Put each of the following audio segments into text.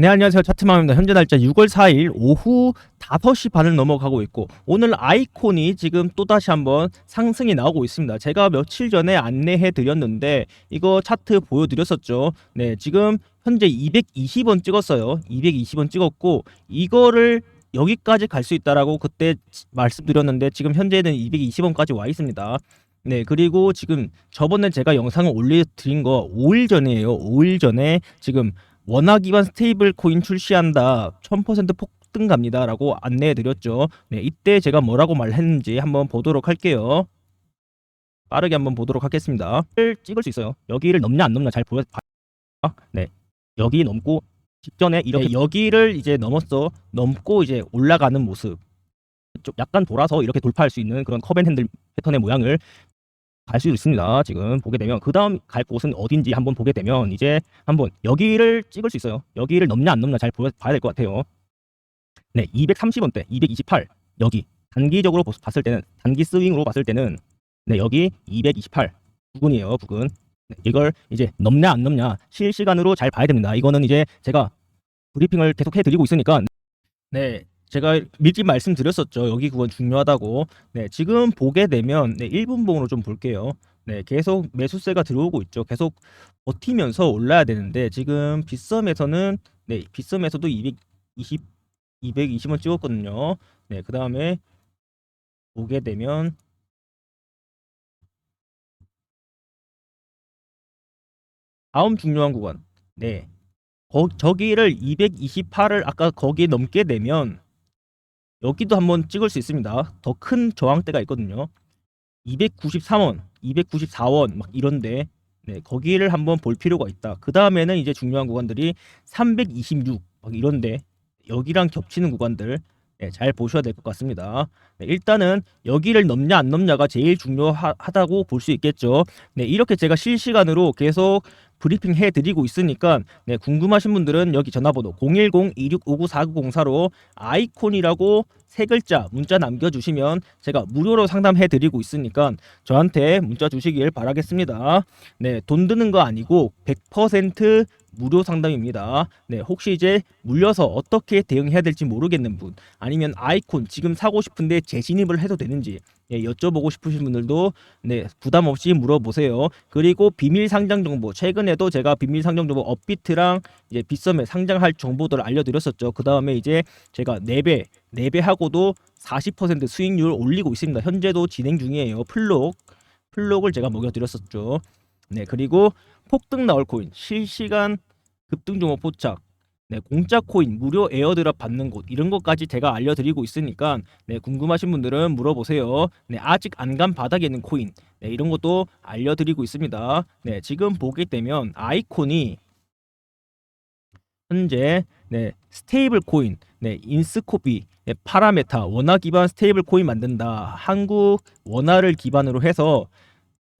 네, 안녕하세요. 차트맘입니다. 현재 날짜 6월 4일 오후 5시 반을 넘어가고 있고 오늘 아이콘이 지금 또다시 한번 상승이 나오고 있습니다. 제가 며칠 전에 안내해 드렸는데 이거 차트 보여 드렸었죠. 네, 지금 현재 220원 찍었어요. 220원 찍었고 이거를 여기까지 갈 수 있다라고 그때 말씀드렸는데 지금 현재는 220원까지 와 있습니다. 네, 그리고 지금 저번에 제가 영상을 올려 드린 거 5일 전이에요. 5일 전에 지금 원화 기반 스테이블 코인 출시한다. 1000% 폭등 갑니다 라고 안내해 드렸죠. 네, 이때 제가 뭐라고 말했는지 한번 보도록 할게요. 빠르게 한번 보도록 하겠습니다. 를 찍을 수 있어요. 여기를 넘냐 안 넘냐 잘 보여 봐. 네. 여기 넘고 직전에 이렇게 여기를 이제 넘었어. 넘고 이제 올라가는 모습. 좀 약간 돌아서 이렇게 돌파할 수 있는 그런 커벤 핸들 패턴의 모양을 갈 수 있습니다. 지금 보게 되면 그 다음 갈 곳은 어딘지 한번 보게 되면 이제 한번 여기를 찍을 수 있어요. 여기를 넘냐 안 넘냐 잘 보여, 봐야 될 것 같아요. 네, 230원대, 228 여기 단기적으로 보- 봤을 때는 단기 스윙으로 봤을 때는 네 여기 228 부근이에요, 부근. 네, 이걸 이제 넘냐 안 넘냐 실시간으로 잘 봐야 됩니다. 이거는 이제 제가 브리핑을 계속 해드리고 있으니까 네 제가 미리 말씀드렸었죠. 여기 구간 중요하다고. 네, 지금 보게 되면 네, 1분봉으로 좀 볼게요. 네, 계속 매수세가 들어오고 있죠. 계속 버티면서 올라야 되는데 지금 빗썸에서는 네, 빗썸에서도 220 220원 찍었거든요. 네, 그다음에 보게 되면 다음 중요한 구간. 네. 거, 저기를 228을 아까 거기에 넘게 되면 여기도 한번 찍을 수 있습니다. 더 큰 저항대가 있거든요. 293원, 294원 막 이런데 네, 거기를 한번 볼 필요가 있다. 그 다음에는 이제 중요한 구간들이 326 막 이런데 여기랑 겹치는 구간들 네, 잘 보셔야 될 것 같습니다. 네, 일단은 여기를 넘냐 안 넘냐가 제일 중요하다고 볼 수 있겠죠. 네, 이렇게 제가 실시간으로 계속 브리핑 해드리고 있으니까 네, 궁금하신 분들은 여기 전화번호 010-2659-4904로 아이콘이라고 세 글자 문자 남겨주시면 제가 무료로 상담해드리고 있으니까 저한테 문자 주시길 바라겠습니다. 네, 돈 드는 거 아니고 100% 무료 상담입니다. 네, 혹시 이제 물려서 어떻게 대응해야 될지 모르겠는 분, 아니면 아이콘 지금 사고 싶은데 재진입을 해도 되는지 예, 여쭤보고 싶으신 분들도 네, 부담 없이 물어보세요. 그리고 비밀 상장 정보 최근에도 제가 비밀 상장 정보 업비트랑 이제 빗썸에 상장할 정보들을 알려드렸었죠. 그 다음에 이제 제가 4배 4배 하고도 40% 수익률 올리고 있습니다. 현재도 진행 중이에요. 플록 플록을 제가 먹여드렸었죠. 네 그리고 폭등 나올 코인 실시간 급등 종목 포착 네, 공짜 코인, 무료 에어드랍 받는 곳 이런 것까지 제가 알려드리고 있으니까 네, 궁금하신 분들은 물어보세요. 네, 아직 안 간 바닥에 있는 코인 네, 이런 것도 알려드리고 있습니다. 네, 지금 보게 되면 아이콘이 현재 네, 스테이블 코인, 네, 인스코피, 네, 파라메타, 원화 기반 스테이블 코인 만든다. 한국 원화를 기반으로 해서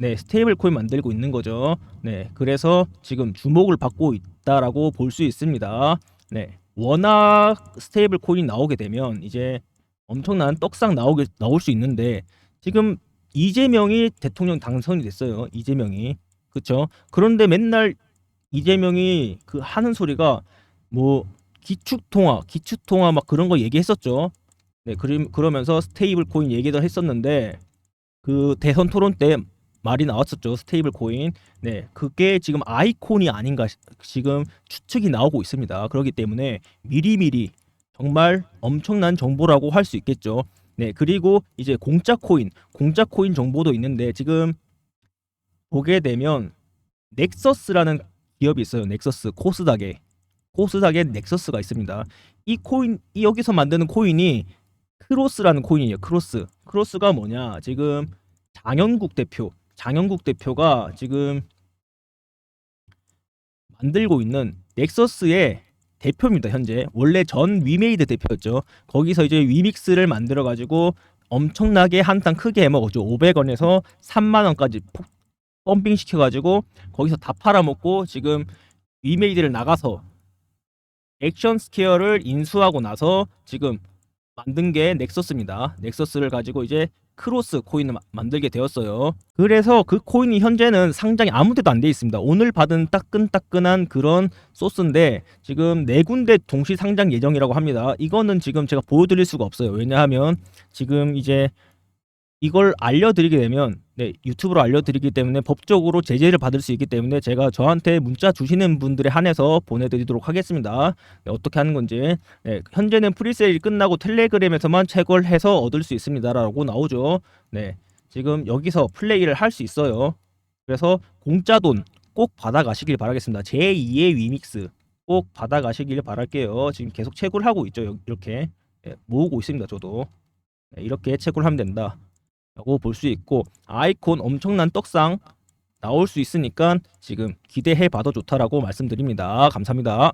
네, 스테이블 코인 만들고 있는 거죠. 네, 그래서 지금 주목을 받고 있다라고 볼 수 있습니다. 네, 원화 스테이블 코인이 나오게 되면 이제 엄청난 떡상 나오게 나올 수 있는데 지금 이재명이 대통령 당선이 됐어요. 이재명이 그렇죠. 그런데 맨날 이재명이 그 하는 소리가 뭐 기축통화, 기축통화 막 그런 거 얘기했었죠. 네, 그러면서 스테이블 코인 얘기도 했었는데 그 대선 토론 때 말이 나왔었죠. 스테이블 코인. 네, 그게 지금 아이콘이 아닌가 시- 지금 추측이 나오고 있습니다. 그렇기 때문에 미리미리 정말 엄청난 정보라고 할 수 있겠죠. 네, 그리고 이제 공짜 코인, 공짜 코인 정보도 있는데 지금 보게 되면 넥서스라는 기업이 있어요. 넥서스 코스닥에 코스닥에 넥서스가 있습니다. 이 코인 이 여기서 만드는 코인이 크로스라는 코인이에요. 크로스. 크로스가 뭐냐? 지금 장영국 대표, 장영국 대표가 지금 만들고 있는 넥서스의 대표입니다. 현재 원래 전 위메이드 대표였죠. 거기서 이제 위믹스를 만들어 가지고 엄청나게 한탕 크게 해먹었죠. 500원에서 3만 원까지 폭 펌핑 시켜가지고 거기서 다 팔아먹고 지금 위메이드를 나가서 액션 스퀘어를 인수하고 나서 지금 만든 게 넥서스입니다. 넥서스를 가지고 이제 크로스 코인을 마- 만들게 되었어요. 그래서 그 코인이 현재는 상장이 아무 데도 안 돼 있습니다. 오늘 받은 따끈따끈한 그런 소스인데 지금 네 군데 동시 상장 예정이라고 합니다. 이거는 지금 제가 보여드릴 수가 없어요. 왜냐하면 지금 이제 이걸 알려드리게 되면 네, 유튜브로 알려드리기 때문에 법적으로 제재를 받을 수 있기 때문에 제가 저한테 문자 주시는 분들에 한해서 보내드리도록 하겠습니다. 네, 어떻게 하는 건지 네, 현재는 프리세일이 끝나고 텔레그램에서만 채굴해서 얻을 수 있습니다라고 나오죠. 네, 지금 여기서 플레이를 할 수 있어요. 그래서 공짜 돈 꼭 받아가시길 바라겠습니다. 제2의 위믹스 꼭 받아가시길 바랄게요. 지금 계속 채굴 하고 있죠. 여- 이렇게 네, 모으고 있습니다. 저도 네, 이렇게 채굴 하면 된다. 라고 볼 수 있고 아이콘 엄청난 떡상 나올 수 있으니까 지금 기대해 봐도 좋다라고 말씀드립니다. 감사합니다.